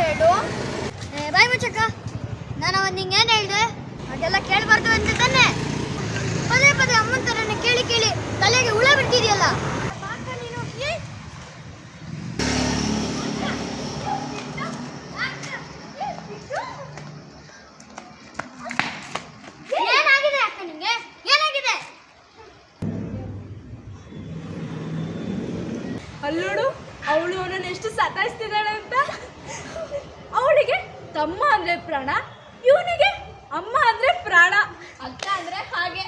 ಹೇಳು. ಬಾಯ್ ಮುಚ್ಚಕ್ಕ. ನಾನು ಅವನ್ ನಿಂಗೆ ಏನು ಹೇಳಿದೆ? ಅದೆಲ್ಲ ಕೇಳಬಾರ್ದು ಅಂತ ತಾನೆ. ಪದೇ ಪದೇ ಅಮ್ಮನ ಥರನೇ ಕೇಳಿ ಕೇಳಿ ತಲೆಗೆ ಹುಳ ಬಿಡ್ತಿದೆಯಲ್ಲ. ಅಲ್ಲೋಡು, ಅವಳು ಅವನನ್ನು ಎಷ್ಟು ಸತಾಯಿಸ್ತಿದ್ದಾಳೆ ಅಂತ? ಅವಳಿಗೆ ತಮ್ಮ ಅಂದ್ರೆ ಪ್ರಾಣ, ಇವನಿಗೆ ಅಮ್ಮ ಅಂದ್ರೆ ಪ್ರಾಣ. ಅಕ್ಕ ಅಂದ್ರೆ ಹಾಗೆ.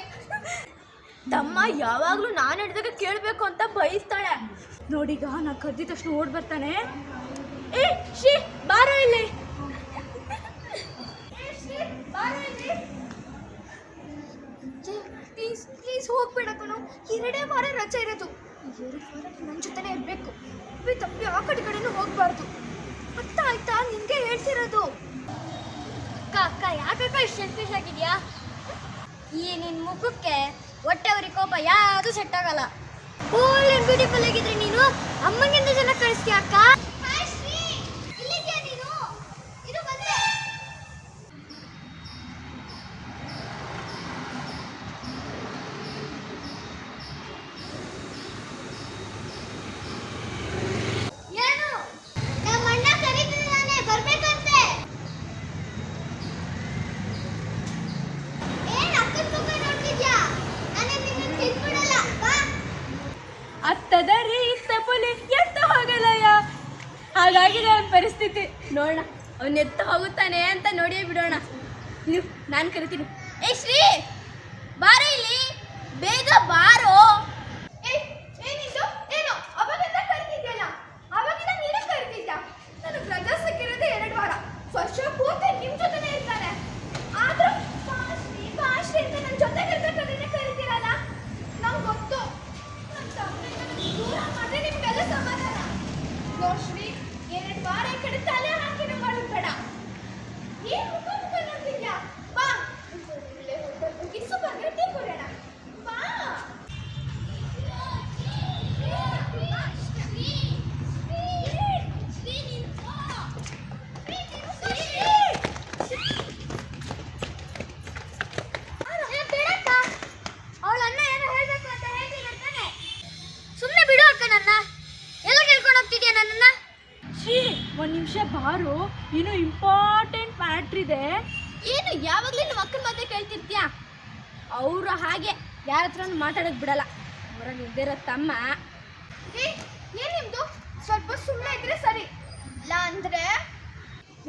ತಮ್ಮ ಯಾವಾಗಲೂ ನಾನು ಹಿಡಿದಾಗ ಕೇಳಬೇಕು ಅಂತ ಬಯಸ್ತಾಳೆ. ನೋಡಿಗ ನಾ ಕದ್ದಿದ ತಕ್ಷಣ ಓಡ್ ಬರ್ತಾನೆ. ಏ, ಶ್ರೀ, ಬಾರೋ ಇಲ್ಲಿ. ಪ್ಲೀಸ್ ಪ್ಲೀಸ್ ಹೋಗ್ಬೇಡ ಕಣೋ. ಎರಡೇ ವಾರ ರಜೆ ಇರೋದು. ಎರಡು ವಾರ ನನ್ನ ಜೊತೆನೇ ಇರಬೇಕು. ತಪ್ಪಿ ಆ ಕಡೆ ಕಡೆನೂ ಹೋಗ್ಬಾರ್ದು. ಅರ್ಥ ಆಯ್ತಾ? ನಿನ್ಗೆ ಹೇಳ್ತಿರೋದು? ಅಕ್ಕ ಅಕ್ಕ, ಯಾಕಕ್ಕ ಇಷ್ಟು ಸೆಲ್ಫಿಶ್ ಆಗಿದ್ಯಾ? ಈ ನಿನ್ನ ಮುಖಕ್ಕೆ ಹೊಟ್ಟೆ ಕೋಪ ಯಾವುದು ಸೆಟ್ ಆಗಲ್ಲ ಒಳ್ಳೆ ಬ್ಯೂಟಿಫುಲ್ ಆಗಿದ್ರೆ ನೀನು ಅಮ್ಮನಿಂದ ಜನ ಕಳಿಸ್ತೀಯ, ಅಕ್ಕ ನೀನು ಇದು ಬಂದೆ ಏನು ನಮ್ಮ ಅಣ್ಣ ಕರೀತಿದ್ದಾನೆ ಬರ್ಬೇಕಂತೆ ಏನ್ ಅಕ್ಕನ ಮುಖ ನೋಡ್ತಿದ್ಯಾ ನಾನು ನಿನ್ನ ತಿಳ್ಬಿಡಲ್ಲ ಬಾ ಅತ್ತದರಿ ಇತ್ತ ಪುಲಿ ಎತ್ತ ಹೋಗಲಯ್ಯ ಹಾಗಾಗಿದೆ ಅವನ ಪರಿಸ್ಥಿತಿ ನೋಡೋಣ ಅವನ್ ಎತ್ತ ಹೋಗುತ್ತಾನೆ ಅಂತ ನೋಡಿಯೇ ಬಿಡೋಣ. ನೀವು ನಾನು ಕರಿತೀನಿ. ಏ, ಶ್ರೀ! ಬಾರೋ ಇಲ್ಲಿ. ಬೇಗ ಬಾರೋ. ಏನಿದು ಏನು? ಒಂದು ಬಾರು, ಇನ್ನು ಇಂಪಾರ್ಟೆಂಟ್ ಮ್ಯಾಟ್ರ್ ಇದೆ. ಏನು, ಯಾವಾಗಲೂ ನಿಮ್ಮ ಅಕ್ಕನ ಮಾತೇ ಕೇಳ್ತಿರ್ತೀಯ? ಅವರು ಹಾಗೆ ಯಾರ ಹತ್ರನೂ ಮಾತಾಡೋಕೆ ಬಿಡಲ್ಲ. ಅವರ ನಿರ್ದಿರೋ ತಮ್ಮ. ಏನು ನಿಮ್ದು? ಸ್ವಲ್ಪ ಸುಮ್ಮನೆ ಇದ್ರೆ ಸರಿ. ಇಲ್ಲ ಅಂದ್ರೆ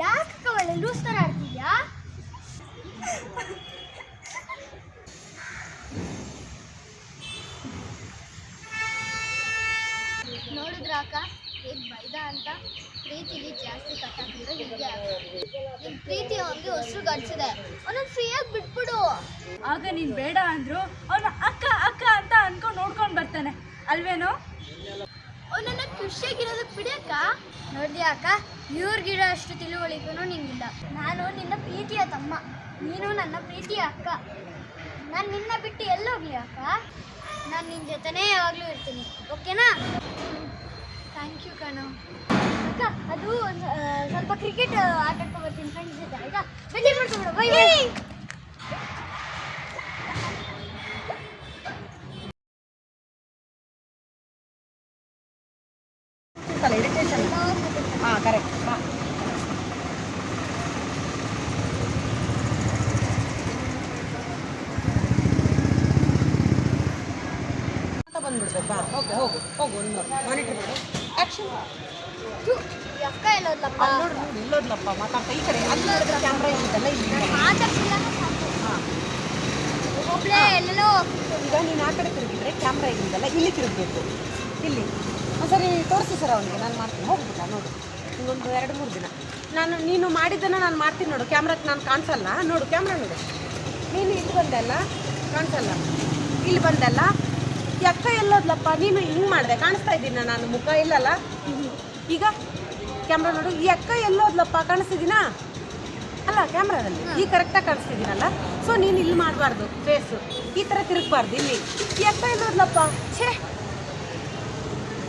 ಯಾಕೆ ಒಳ್ಳೆ ಲೂಸ್ ತರ ಆಡ್ತಿದ್ಯಾ? ನೋಡಿದ್ರ ಅಕ್ಕ? ಬೈದ ಅಂತ? ಪ್ರೀತಿಲಿ ಜಾಸ್ತಿ ಕಟ್ಟಾಕಿದ್ರೆ ಹೀಗೆ ನಿನ್ ಪ್ರೀತಿ ಅವನಿಗೆ ಹೊಸರು ಗಡ್ಸಿದೆ ಅವನನ್ನ ಫ್ರೀಯಾಗಿ ಬಿಟ್ಬಿಡು. ಆಗ ನೀನು ಬೇಡ ಅಂದ್ರು ಅವನ ಅಕ್ಕ ಅಕ್ಕ ಅಂತ ಅನ್ಕೊಂಡು ನೋಡ್ಕೊಂಡು ಬರ್ತಾನೆ. ಅಲ್ವೇನೋ? ಅವನನ್ನ ಖುಷಿಯಾಗಿರೋದಕ್ಕೆ ಬಿಡಕ್ಕ ನೋಡಿ ಅಕ್ಕ? ಇವ್ರಿಗಿರೋ ಅಷ್ಟು ತಿಳುವಳಿಕೆನೂ ನಿಂಗಿಲ್ಲ. ನಾನು ನಿನ್ನ ಪ್ರೀತಿಯ ತಮ್ಮ. ನೀನು ನನ್ನ ಪ್ರೀತಿಯ ಅಕ್ಕ. ನಾನು ನಿನ್ನ ಬಿಟ್ಟು ಎಲ್ಲೋಗ್ಲಿ ಅಕ್ಕ? ನಾನು ನಿನ್ನ ಜೊತೆನೇ ಯಾವಾಗಲೂ ಇರ್ತೀನಿ. ಓಕೆನಾ? ಥ್ಯಾಂಕ್ ಯು ಕಣೋ. ಅಕ್ಕ ಅದು ಸ್ವಲ್ಪ ಕ್ರಿಕೆಟ್ ಆಟ ಆಡ್ಕೊಂಡು ಬರ್ತೀನಿ. ಫ್ರೆಂಡ್ಸ್ ಜೊತೆ ಆಯ್ತಾ? ಬೇಜಾರು ಮಾಡ್ಕೊಬೇಡ. ಬೈ ಬೈ ಹಾಂ ಕರೆಕ್ಟ್ ಅಂತ ಬಂದ್ಬಿಡ್ಬೇಕು? ಬಾ ಓಕೆ ಹೋಗು ಹೋಗು ಒಂದು ಮಾನಿಟರ್ ಮಾಡು. ಆ್ಯಕ್ಷನ್ ಅಕ್ಕ ಎಲ್ಲೋದ್ಲಪ್ಪ ಅಲ್ಲಿ ನೋಡು ನೋಡಿ ಇಲ್ಲೋದ್ಲಪ್ಪ ಮಾತಾಡ್ತಾ ಈ ಕಡೆ ಅಲ್ಲಿ ನೋಡಿದ್ರೆ ಕ್ಯಾಮ್ರಾ ಇರುತ್ತಲ್ಲ ಇಲ್ಲಿ ಮಾತಾಡ್ಸಿಲ್ಲ ಹಾಂ. ಒಬ್ಳೆ ಎಲ್ಲೆಲ್ಲೋ ಈಗ ನೀನು ಆ ಕಡೆ ತಿರುಗಿದ್ರೆ ಕ್ಯಾಮ್ರಾ ಇಲ್ಲಿಂದಲ್ಲ ಇಲ್ಲಿ ತಿರುಗಬೇಕು. ಇಲ್ಲಿ. ಒಂದ್ ಸರಿ ತೋರಿಸಿ ಸರ್ ಅವನಿಗೆ ನಾನು ಮಾಡ್ತೀನಿ. ಹೋಗ್ಬಿಟ್ಟ ನೋಡು. ಇನ್ನೊಂದು ಎರಡು ಮೂರು ದಿನ. ನಾನು ನೀನು ಮಾಡಿದ್ದನ್ನು ನಾನು ಮಾಡ್ತೀನಿ ನೋಡು. ಕ್ಯಾಮ್ರಾಕ್ಕೆ ನಾನು ಕಾಣಿಸಲ್ಲ. ನೋಡು ಕ್ಯಾಮ್ರಾ ನೋಡು. ನೀನು ಇಲ್ಲಿ ಬಂದೆ ಅಲ್ಲ? ಕಾಣಿಸಲ್ಲ. ಇಲ್ಲಿ ಬಂದಲ್ಲ ಅಕ್ಕ ಎಲ್ಲೋದ್ಲಪ್ಪ? ನೀನು ಹಿಂಗೆ ಮಾಡಿದೆ, ಕಾಣಿಸ್ತಾ ಇದ್ದೀನ ನಾನು ಮುಖ? ಇಲ್ಲಲ್ಲ? ಈಗ ಕ್ಯಾಮ್ರಾ ನೋಡು, ಈ ಅಕ್ಕ ಎಲ್ಲೋದ್ಲಪ್ಪ, ಕಾಣಿಸ್ತಿದ್ದೀನಾ? ಅಲ್ಲ ಕ್ಯಾಮ್ರಾದಲ್ಲಿ ಈ ಕರೆಕ್ಟಾಗಿ ಕಾಣಿಸ್ತಿದ್ದೀನಲ್ಲ? ಸೊ ನೀನು ಇಲ್ಲಿ ಮಾಡಬಾರ್ದು ಫೇಸು ಈ ಥರ ತಿರುಗಬಾರ್ದು ಇಲ್ಲಿ. ಈ ಅಕ್ಕ ಎಲ್ಲೋದ್ಲಪ್ಪ? ಛೇ!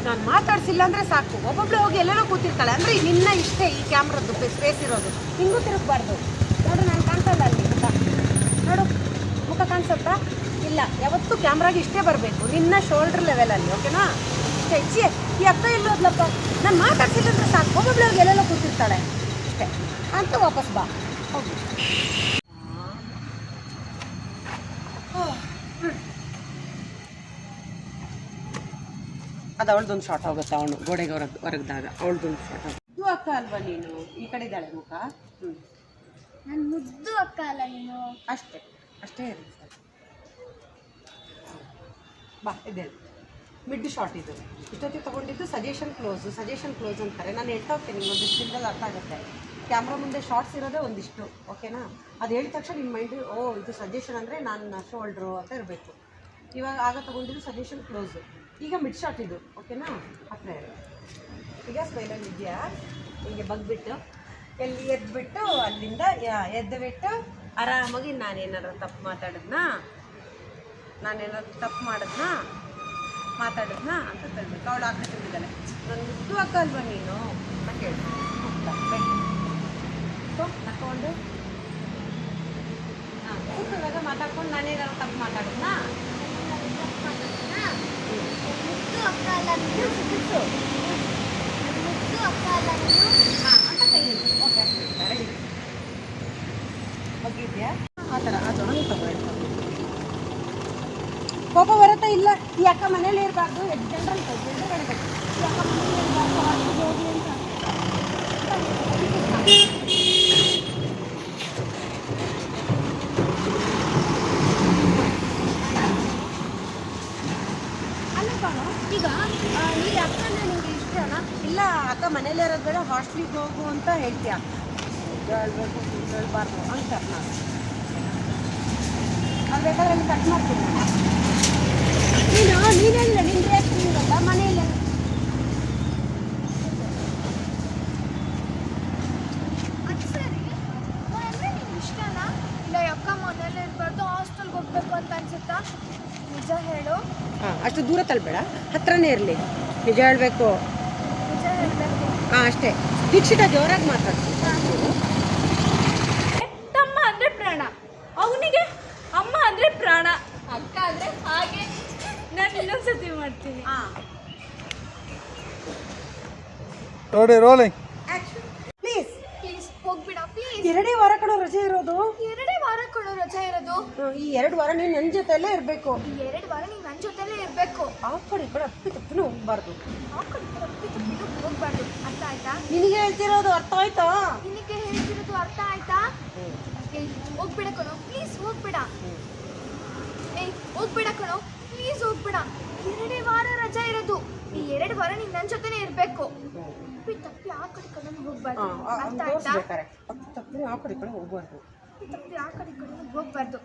ನಾನು ಮಾತಾಡ್ಸಿಲ್ಲ ಅಂದರೆ ಸಾಕು. ಒಬ್ಬೊಬ್ಳು ಹೋಗಿ ಎಲ್ಲರೂ ಕೂತಿರ್ತಾಳೆ. ಅಂದರೆ ನಿನ್ನ ಇಷ್ಟೇ ಈ ಕ್ಯಾಮ್ರದ್ದು ಫೇಸ್ ಇರೋದು. ಹಿಂಗೂ ತಿರುಗಬಾರ್ದು. ನೋಡು, ನಾನು ಕಾಣಿಸಲ್ಲ ಅಲ್ಲಿ ಮುಖ. ನೋಡು, ಮುಖ ಕಾಣಿಸುತ್ತಾ? ಇಲ್ಲ. ಯಾವತ್ತೂ ಕ್ಯಾಮ್ರಾಗೆ ಇಷ್ಟೇ ಬರಬೇಕು. ನಿನ್ನ ಶೋಲ್ಡ್ರ್ ಲೆವೆಲಲ್ಲಿ ಓಕೆನಾ ಇಷ್ಟೇ ಛೇ ಈ ಅಕ್ಕ ಇಲ್ಲೋದ್ಲಪ್ಪ ನಾನು ಮಾತಾಡ್ಸಿಲ್ಲ ಅಂದರೆ ಸಾಕು. ಒಬ್ಬೊಬ್ಳೆ ಅವ್ರಿಗೆ ಎಲ್ಲೆಲ್ಲೋ ಕೂತಿರ್ತಾಳೆ. ಅಷ್ಟೇ. ಅಂತ ವಾಪಸ್ ಬಾ. ಹೋಗಿ. ಅದು ಅವಳದೊಂದು ಶಾರ್ಟ್ ಹೋಗುತ್ತೆ ಅವಳು. ಗೋಡೆಗೆ ಹೊರಗೆ ಹೊರಗ್ದಾಗ. ಅವಳದೊಂದು ಶಾರ್ಟ್ ಆಗುತ್ತೆ ಮುದ್ದು ಅಕ್ಕ ಅಲ್ವಾ ನೀನು? ಈ ಕಡೆ ಇದ್ದಾಳೆ ಮುಖ? ಹ್ಞೂ ನಾನು ಮುದ್ದು ಅಕ್ಕ ಅಲ್ಲ ನೀನು. ಅಷ್ಟೇ. ಅಷ್ಟೇ ಇರುತ್ತೆ. ಸರ್ ಬಾ, ಇದೆ. ಮಿಡ್ ಶಾರ್ಟ್ ಇದು. ಇಷ್ಟೊತ್ತಿಗೆ ತೊಗೊಂಡಿದ್ದು ಸಜೆಷನ್ ಕ್ಲೋಸ್ ಸಜೆಷನ್ ಕ್ಲೋಸ್ ಅಂತಾರೆ. ನಾನು ಹೇಳ್ತಾ ಹೋಗ್ತೀನಿ ಒಂದಿಷ್ಟು ಅರ್ಥ ಆಗುತ್ತೆ. ಕ್ಯಾಮ್ರಾ ಮುಂದೆ ಶಾರ್ಟ್ಸ್ ಇರೋದೇ ಒಂದಿಷ್ಟು ಓಕೆನಾ ಅದು ಹೇಳಿದ ತಕ್ಷಣ ನಿಮ್ಮ ಮೈಂಡ್ ಓ, ಇದು ಸಜೆಷನ್ ಅಂದರೆ ನಾನು ಶೋಲ್ಡ್ರು ಅಂತ ಇರಬೇಕು. ಇವಾಗ ಆಗ ತೊಗೊಂಡಿದ್ದು ಸಜೆಷನ್ ಕ್ಲೋಸು ಈಗ ಮಿಡ್ ಶಾರ್ಟ್ ಇದು ಓಕೆನಾ ಹತ್ರ ಇರು. ಈಗ ಸ್ಮೈಲಲ್ಲಿ ಇದೆಯಾ? ಹೀಗೆ ಬಗ್ಬಿಟ್ಟು, ಎಲ್ಲಿ ಎದ್ದುಬಿಟ್ಟು ಅಲ್ಲಿಂದ ಎದ್ದುಬಿಟ್ಟು ಎದ್ದು ಬಿಟ್ಟು ಆರಾಮಾಗಿ ನಾನೇನಾದ್ರು ತಪ್ಪು ಮಾತಾಡಿದ್ನಾ? ನಾನೇನಾದ್ರು ತಪ್ಪು ಮಾಡಿದ್ನಾ? ಮಾತಾಡಿದ್ನಾ ಅಂತ ತಿಳ್ಬೇಕು. ಅವಳು ಆಕಡೆ ತಿಂದಿದ್ದಾಳೆ. ನನ್ನ ಮುದ್ದು ಅಕ್ಕ ಅಲ್ವಾ ನೀನು? ಅಂತ ಕೇಳಿ ತಕೊಂಡು ಹಾಂ ಕೂತದಾಗ ಮಾತಾಡ್ಕೊಂಡು ನಾನೇನಾದ್ರು ತಪ್ಪು ಮಾತಾಡಿದ್ನಾ? ಅಕ್ಕ ಅಕ್ಕ ಹಾಂ ಅಂತ ಕೈ ಓಕೆ ಓಕೆ ರೆಡಿ ಹೋಗಿದ್ಯಾ ಆ ಥರ ಅದು ಹಂಗೆ ತಗೊಳ್ಳಿ ಕೋಪ ಬರುತ್ತಾ ಇಲ್ಲ. ಈ ಅಕ್ಕ ಮನೇಲಿ ಇರಬಾರ್ದು ಜನರಲ್ ಈ ಅಕ್ಕ ಮನೇಲಿ ಇರಬಾರ್ದು ಹೋಗ್ಲಿ ಅಂತ. ಈಗ ಈ ನೀ ಅಕ್ಕ ನಿಂಗೆ ಇಷ್ಟನಾ ಇಲ್ಲ ಅಕ್ಕ ಮನೇಲಿ ಇರೋದು ಬೇಡ ಹಾಸ್ಟ್ಲಿಗೆ ಹೋಗು ಅಂತ ಹೇಳ್ತೀಯ? ಹೇಳ್ಬೇಕು ಹೇಳ್ಬಾರ್ದು. ಅಂತ ನಾನು ಅದು ಬೇಕಾದ್ರೆ ಅಲ್ಲಿ ಕಟ್ ಮಾಡ್ತೀನಿ. ಅಷ್ಟು ದೂರ ತಳ್ಬೇಡ ಹತ್ರನೇ ಇರಲಿ. ನಿಜ ಹೇಳಬೇಕು. ನಿಜ ಹೇಳಬೇಕು. ಹಾಂ ಅಷ್ಟೇ. ದೀಕ್ಷಿತ ಜೋರಾಗಿ ಮಾತಾಡ್ತೀನಿ ತಮ್ಮ ಅಂದ್ರೆ ಪ್ರಾಣ ಅವನಿಗೆ ಅಮ್ಮ ಅಂದ್ರೆ ಪ್ರಾಣ ಅಕ್ಕ ಅಂದ್ರೆ ಹಾಗೆ ನಾನು ಇನ್ನೊಂದ್ಸತಿ ಮಾಡ್ತೀನಿ. ಹಾಂ. ನೋಡಿ ರೋಲಿಂಗ್ ಪ್ಲೀಸ್ ಪ್ಲೀಸ್ ಹೋಗ್ಬಿಡ ಪ್ಲೀಸ್ ಎರಡೇ ವಾರ ಕಡೆ ರಜೆ ಇರೋದು. ಎರಡೇ ವಾರ ಕೊಡೋ ರಜೆ ಇರೋದು. ಈ ಎರಡು ವಾರ ನೀನು ನನ್ನ ಜೊತೆಲೇ ಇರಬೇಕು. ಈ ಎರಡು ವಾರ ನೀನು ನನ್ನ ಜೊತೆಲೇ ಇರಬೇಕು. ಆ ಕಡೆ ಈ ಕಡೆ ಅಪ್ಪಿ ತಪ್ಪನೂ ಹೋಗ್ಬಾರ್ದು. ಆ ಕಡೆ ತಪ್ಪಿದು ಹೋಗ್ಬಾರ್ದು. ಅರ್ಥ ಆಯ್ತಾ? ನಿನಗೆ ಹೇಳ್ತಿರೋದು ಅರ್ಥ ಆಯ್ತಾ? ನಿನಗೆ ಹೇಳ್ತಿರೋದು ಅರ್ಥ ಆಯ್ತಾ? ಏಯ್ ಹೋಗ್ಬಿಡ ಕಣೋ. ಪ್ಲೀಸ್ ಹೋಗ್ಬಿಡ. ಏಯ್ ಹೋಗ್ಬಿಡ ಕಣೋ. ಪ್ಲೀಸ್ ಹೋಗ್ಬಿಡ. ಎರಡೇ ವಾರ ರಜಾ ಇರೋದು. ಈ ಎರಡು ವಾರ ನೀನು ನನ್ನ ಜೊತೆನೇ ಇರಬೇಕು. ತಪ್ಪಿ ತಪ್ಪಿ ಆ ಕಡೆ ಕಡೆ ಹೋಗ್ಬಾರ್ದು. ಅರ್ಥ ಆಯ್ತಾ? ತಪ್ಪನೇ ಆ ಕಡೆ ಕಡೆ ಹೋಗ್ಬಾರ್ದು. ತಪ್ಪಿ ತಪ್ಪಿ ಆ ಕಡೆ ಕಡೆ ಹೋಗ್ಬಾರ್ದು.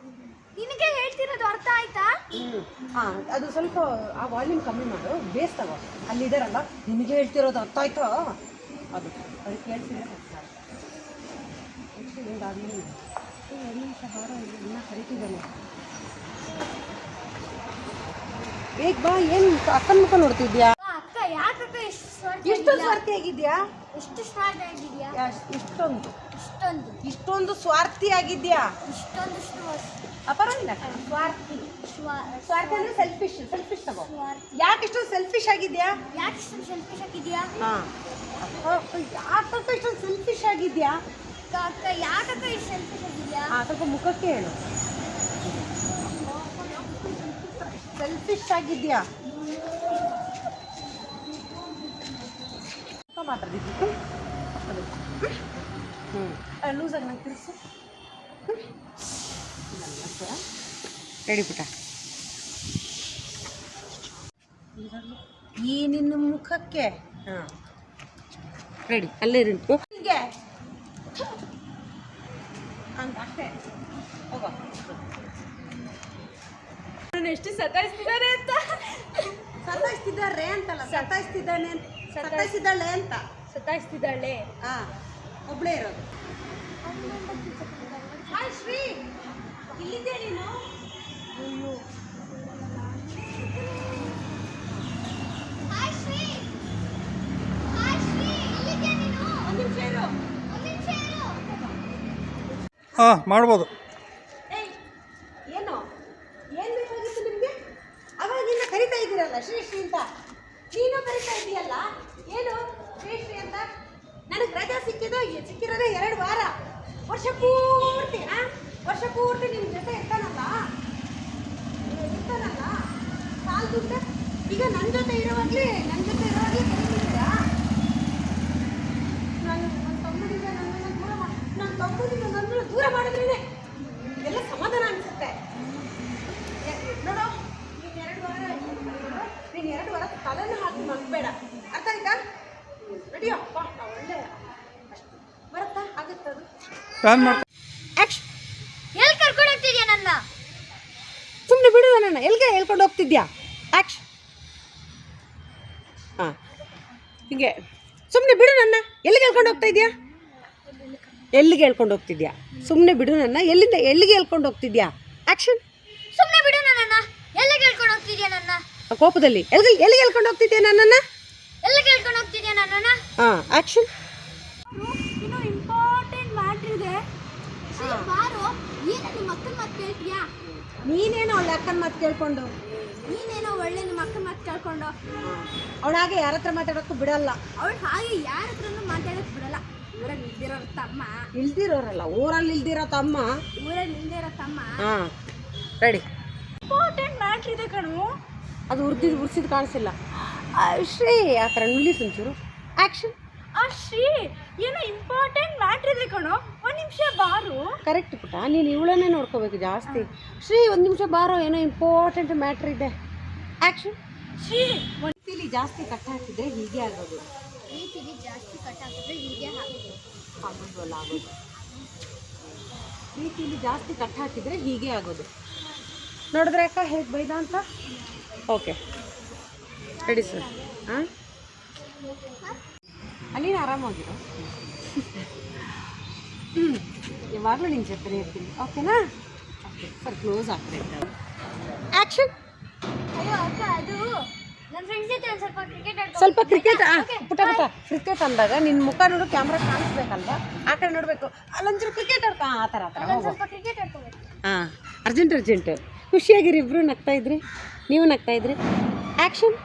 ನಿನಗೆ ಹೇಳ್ತಿರೋದು ಅರ್ಥ ಆಯ್ತಾ? ಹಾಂ ಅದು ಸ್ವಲ್ಪ ಆ ವಾಲ್ಯೂಮ್ ಕಮ್ಮಿ ಮಾಡು. ಬೇಸ್ ತಗೋ. ಅಲ್ಲಿದ್ದಾರಲ್ಲ ನಿನಗೆ ಹೇಳ್ತಿರೋದು ಅರ್ಥ ಆಯ್ತಾ? ಅದು. ಅದು ಕೇಳ್ತಿದ್ರೆ ಅರ್ಥ ಆಯ್ತು ನೆಕ್ಸ್ಟ್ ಹಿಂಗಾಗಲಿ ನಿಮಿಷ ಬಾರ ಇನ್ನ ಕರಿತಿದ್ದಾನೆ. ಬೇಗ ಬಾ ಏನು ಅಕ್ಕನ ಮುಖ ನೋಡ್ತಿದ್ಯಾ? ಆ, ಅಕ್ಕ ಯಾಕಕ್ಕ ಎಷ್ಟು ಆಗಿದ್ಯಾ? ಸ್ವಾರ್ಥಿ ಆಗಿದ್ಯಾ? ಯಾ- ಇಷ್ಟೊಂದು. ಇಷ್ಟೊಂದು. ಇಷ್ಟೊಂದು ಸ್ವಾರ್ಥಿ ಆಗಿದ್ಯಾ? ಇಷ್ಟೊಂದು ಆ, ಪರವಾಗಿಲ್ಲ ಸ್ವಾರ್ಥಿ. ಸ್ವಾರ್ಥಿ ಅಂದ್ರೆ ಸೆಲ್ಫಿಶ್ ಸೆಲ್ಫಿಶ್ ತಗೋ. ಯಾಕೆ ಇಷ್ಟೊಂದು ಸೆಲ್ಫಿಶ್ ಆಗಿದ್ಯಾ? ಯಾಕೆ ಸೆಲ್ಫಿಶ್ ಆಗಿದ್ಯಾ? ಹಾಂ. ಯಾಕಪ್ಪ ಇಷ್ಟೊಂದು ಸೆಲ್ಫಿಶ್ ಆಗಿದ್ಯಾ? ಅಕ್ಕ ಯಾಕಕ್ಕ ಇಷ್ಟು ಸೆಲ್ಫಿಶ್ ಆಗಿದ್ಯಾ? ಹಾಂ ಸ್ವಲ್ಪ ಮುಖಕ್ಕೆ ಹೇಳು. ಸೆಲ್ಫಿಶ್ ಆಗಿದ್ಯಾ? ಮಾತಾಡಿದ್ದು ಹ್ಞೂ ಲೂಸಾಗಿ ನಂಗೆ ತಿಳಿಸು ರೆಡಿ ಪುಟ ಈ ನಿನ್ನ ಮುಖಕ್ಕೆ. ಹಾ ರೆಡಿ ಅಲ್ಲೇ ನಿಂತು ಹೀಗೆ ಅಂತ ಅಷ್ಟೇ ಹೋಗೋ ನಾನು ಎಷ್ಟು ಸತಾಯಿಸ್ತಿದ್ದಾರೆ ಅಂತ? ಸತಾಯಿಸ್ತಿದ್ದಾರೆ ಅಂತಲ್ಲ ಸತಾಯಿಸ್ತಿದ್ದಾನೆ ಅಂತ ಸತಾಯಿಸ್ತಿದ್ದಾಳೆ ಅಂತ. ಸತಾಯಿಸ್ತಿದ್ದಾಳೆ. ಹಾ ಒಬ್ಳೇ ಇರೋದು. ಹಾಯ್ ಶ್ರೀ ಇಲ್ಲಿದ್ದೆ ನೀನು? ಹಾಯ್ ಶ್ರೀ ಹಾಯ್ ಶ್ರೀ ಎಲ್ಲಿದ್ಯಾ ನೀನು? ಒಂದು ನಿಮಿಷ ಇರು. ಒಂದು ನಿಮಿಷ ಇರು. ಹಾಂ ಮಾಡ್ಬೋದು ಏಯ್ ಏನು ಏನು ಬೇಕಾಗಿತ್ತು ನಿಮಗೆ ಅವಾಗಿಂದ ಕರಿತಾ ಇದ್ದೀರಲ್ಲ ಶ್ರೀ ಅಂತ. ನೀನು ಬರೀತಾ ಇದೆಯಲ್ಲ? ಏನು ಶ್ರೀ ಅಂತ? ನನಗೆ ರಜಾ ಸಿಕ್ಕಿದ್ದು ಸಿಕ್ಕಿರೋದೇ ಎರಡು ವಾರ. ವರ್ಷ ಪೂರ್ತಿ, ಆ? ವರ್ಷ ಪೂರ್ತಿ ನಿಮ್ಮ ಜೊತೆ ಇರ್ತಾನಲ್ಲ? ಇರ್ತಾನಲ್ಲ? ದುಡ್ಡು ಈಗ ನನ್ನ ಜೊತೆ ಇರೋವಾಗಲೇ ನನ್ನ ಜೊತೆ ಇರೋವಾಗಲೇ ಕರಿತಿದ್ದೀರಾ ನನ್ನ ನನ್ನ ತಮ್ಮನಿಂದ ನನ್ನನ್ನು ದೂರ ಮಾಡಿ ನನ್ನ ತಮ್ಮನಿಂದ ನನ್ನನ್ನು ದೂರ ಮಾಡಿದ್ರೇನೆ ಎಲ್ಲ ಸಮಾಧಾನ ಅನಿಸುತ್ತೆ ನೋಡು ನೀನು ಎರಡು ವಾರ ನೀನು ಎರಡು ವಾರ ತಲೆನೂ ಹಾಕಿ ಮಲ್ಬೇಡ ಅರ್ಥ ಆಯ್ತಾ ನಡಿಯೋ ಬಾ ಒಳ್ಳೆ ಅಷ್ಟು ಬರುತ್ತಾ ಆಗುತ್ತದು ಆ್ಯಕ್ಷನ್ ಎಲ್ಲಿ ಕರ್ಕೊಂಡು ಹೋಗ್ತಿದ್ಯಾ ನನ್ನ? ಸುಮ್ಮನೆ ಬಿಡು ನನ್ನ. ಎಲ್ಲಿಗೆ ಹೇಳ್ಕೊಂಡು ಹೋಗ್ತಿದ್ಯಾ? ಹಾಂ. ಹೀಗೆ. ಸುಮ್ಮನೆ ಬಿಡು ನನ್ನ. ಎಲ್ಲಿಗೆ ಹೇಳ್ಕೊಂಡು ಹೋಗ್ತಾ ಇದೆಯಾ? ಎಲ್ಲಿಗೆ ಹೇಳ್ಕೊಂಡು ಹೋಗ್ತಿದ್ಯಾ? ಸುಮ್ಮನೆ ಬಿಡು ನನ್ನ. ಎಲ್ಲಿಂದ ಎಲ್ಲಿಗೆ ಹೇಳ್ಕೊಂಡು ಹೋಗ್ತಿದ್ಯಾ? ಆ್ಯಕ್ಷನ್ ಸುಮ್ಮನೆ ಬಿಡು ನನ್ನ ಎಲ್ಲಿಗೆ ಹೇಳ್ಕೊಂಡು ಹೋಗ್ತಿದ್ಯಾ ನನ್ನ? ಕೋಪದಲ್ಲಿ. ಎಲ್ಲಿಗೆ ಎಲ್ಲಿಗೆ ಹೇಳ್ಕೊಂಡು ಹೋಗ್ತಿದ್ಯಾ ನನ್ನನ್ನು ಎಲ್ಲಿಗೆ ಹೇಳ್ಕೊಂಡು ಹೋಗ್ತಿದ್ಯಾ ನನ್ನನ್ನ ಹಾಂ. ಆ್ಯಕ್ಷನ್ ಇನ್ನು ಇಂಪಾರ್ಟೆಂಟ್ ಮ್ಯಾಟ್ರ್ ಇದೆ ಶ್ರೀ, ಬಾರೋ ನೀನು ನಿಮ್ಮ ಅಕ್ಕನ ಮಾತು ಕೇಳ್ತೀಯಾ? ನೀನೇನೋ ಅವಳ ಅಕ್ಕನ ಮಾತು ಕೇಳ್ಕೊಂಡು. ನೀನೇನೋ ಒಳ್ಳೆ ನಿಮ್ಮ ಅಕ್ಕನ ಮಾತು ಕೇಳ್ಕೊಂಡು. ಅವಳಾಗೆ ಯಾರ ಹತ್ರ ಮಾತಾಡೋಕ್ಕೂ ಬಿಡಲ್ಲ. ಅವಳು ಹಾಗೆ ಯಾರ ಹತ್ರನೂ ಮಾತಾಡಕ್ ಬಿಡಲ್ಲ. ಊರಲ್ಲಿ ಇಲ್ದಿರೋ ತಮ್ಮ. ಇಲ್ದಿರೋರಲ್ಲ ಊರಲ್ಲಿ ಇಲ್ದಿರೋ ತಮ್ಮ. ಊರಲ್ಲಿ ಇಲ್ದಿರೋ ತಮ್ಮ. ಹಾಂ ರೆಡಿ ಇಂಪಾರ್ಟೆಂಟ್ ಮ್ಯಾಟ್ರ್ ಇದೆ ಕಣು. ಅದು ಉರ್ದಿದ್ದು ಉರ್ಸಿದ್ದು ಕಾಣಿಸಿಲ್ಲ. ಶ್ರೀ ಆ ಥರ ನಿಲ್ಲಿಸ್ ಒಂಚೂರು. ಆ್ಯಕ್ಷನ್ ಆ ಶ್ರೀ ಏನೋ ಇಂಪಾರ್ಟೆಂಟ್ ಮ್ಯಾಟ್ರ್ ಇದೆ ಕಣೋ. ಒಂದು ನಿಮಿಷ ಬಾರು. ಕರೆಕ್ಟ್ ಪುಟ್ಟ. ನೀನು ಇವಳನ್ನೇ ನೋಡ್ಕೋಬೇಕು ಜಾಸ್ತಿ. ಶ್ರೀ ಒಂದು ನಿಮಿಷ ಬಾರೋ ಏನೋ ಇಂಪಾರ್ಟೆಂಟ್ ಮ್ಯಾಟ್ರ್ ಇದೆ. ಆ್ಯಕ್ಷನ್ ಶ್ರೀ ಪ್ರೀತಿಲಿ ಜಾಸ್ತಿ ಕಟ್ ಹಾಕಿದ್ರೆ ಹೀಗೆ ಆಗೋದು. ರೀತಿಲಿ ಜಾಸ್ತಿ ಕಟ್ಟಾಕಿದ್ರೆ ಹೀಗೆ ಆಗೋದು. ಆಗೋದ್ವಲ್ಲ ಆಗೋದು. ಪ್ರೀತಿಲಿ ಜಾಸ್ತಿ ಕಟ್ ಹಾಕಿದ್ರೆ ಹೀಗೆ ಆಗೋದು. ನೋಡಿದ್ರೆ ಅಕ್ಕ ಹೇಗೆ ಬೈದ ಅಂತ? ಓಕೆ ರೆಡಿ ಸರ್ ಹಾಂ. ಅಲ್ಲಿನ ಆರಾಮಾಗಿರೋ. ಯಾವಾಗಲೂ ನಿನ್ನ ಜೊತೆ ಇರ್ತೀನಿ. ಓಕೆನಾ? ಓಕೆ ಸರ್ ಕ್ಲೋಸ್ ಆಗ್ತಾ ಇದ್ದಾರೆ ಆ್ಯಕ್ಷನ್ ಅಯ್ಯೋ ಅಕ್ಕ ಅದು ನನ್ನ ಫ್ರೆಂಡ್ಸ್ ಜೊತೆ ಒಂದು ಸ್ವಲ್ಪ ಕ್ರಿಕೆಟ್ ಸ್ವಲ್ಪ ಕ್ರಿಕೆಟ್ ಪುಟ ಪುಟ. ಕ್ರಿಕೆಟ್ ಅಂದಾಗ ನಿನ್ನ ಮುಖ ನೋಡು ಕ್ಯಾಮ್ರಾ ಕಾಣಿಸ್ಬೇಕಲ್ವಾ? ಆ ಕಡೆ ನೋಡಬೇಕು. ಅಲ್ಲೊಂಚೂರು ಕ್ರಿಕೆಟ್ ಆಡ್ಕೊ ಆ ಥರ ಆ ಥರ. ಸ್ವಲ್ಪ ಕ್ರಿಕೆಟ್ ಆಡ್ಕೋಬೇಕು. ಹಾಂ ಅರ್ಜೆಂಟ್ ಅರ್ಜೆಂಟ್. ಖುಷಿಯಾಗಿರಿ ಇಬ್ಬರು ನಗ್ತಾ ಇದ್ರಿ? ನೀವು ನಗ್ತಾ ಇದ್ರಿ? ಆ್ಯಕ್ಷನ್